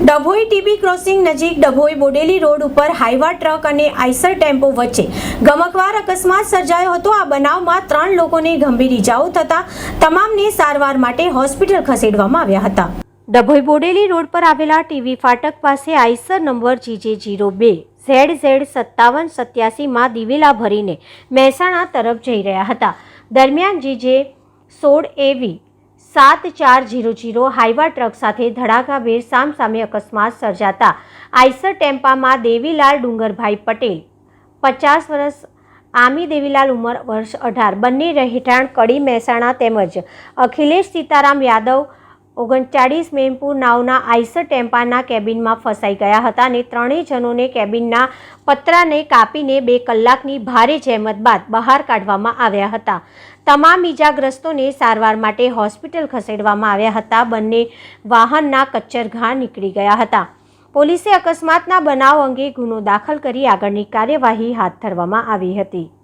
Dabhoi TB crossing નજીક Dabhoi Bodeli road ઉપર Hyva truck અને આઈસર ટેમ્પો વચ્ચે ગમકવાર અકસ્માત સર્જાયો હતો. આ બનાવમાં ત્રણ લોકોને ગંભીર ઇજાઓ થતા તમામને સારવાર માટે હોસ્પિટલ ખસેડવામાં આવ્યા હતા. ડભોઈ બોડેલી રોડ પર આવેલા ટીવી ફાટક પાસે આઈસર નંબર જીજે જીરો બે, ઝેડ ઝેડ સત્તાવન સત્યાસીમાં દિવેલા ભરીને મહેસાણા તરફ જઈ રહ્યા હતા. દરમિયાન જીજે સોળ એવી સાત ચાર જીરો જીરો હાઈવા ટ્રક સાથે ધડાકાભેર સામસામે અકસ્માત સર્જાતા આઈસર ટેમ્પામાં દેવીલાલ ડુંગરભાઈ પટેલ, પચાસ વર્ષ, આમી દેવીલાલ ઉંમર, વર્ષ અઢાર. બંને રહેઠાણ કડી મહેસાણા તેમજ અખિલેશ સીતારામ યાદવ ઓગણચાળીસ મેમપુર નાવના આઈસર ટેમ્પાના કેબિનમાં ફસાઈ ગયા હતા અને ત્રણેય જણોને કેબિનના પતરાને કાપીને બે કલાકની ભારે જહેમત બાદ બહાર કાઢવામાં આવ્યા હતા. તમામ ઈજાગ્રસ્તોને સારવાર માટે હોસ્પિટલ ખસેડવામાં આવ્યા હતા. બંને વાહનના કચ્ચર ઘા નીકળી ગયા હતા. પોલીસે અકસ્માતના બનાવ અંગે ગુનો દાખલ કરી આગળની કાર્યવાહી હાથ ધરવામાં આવી હતી.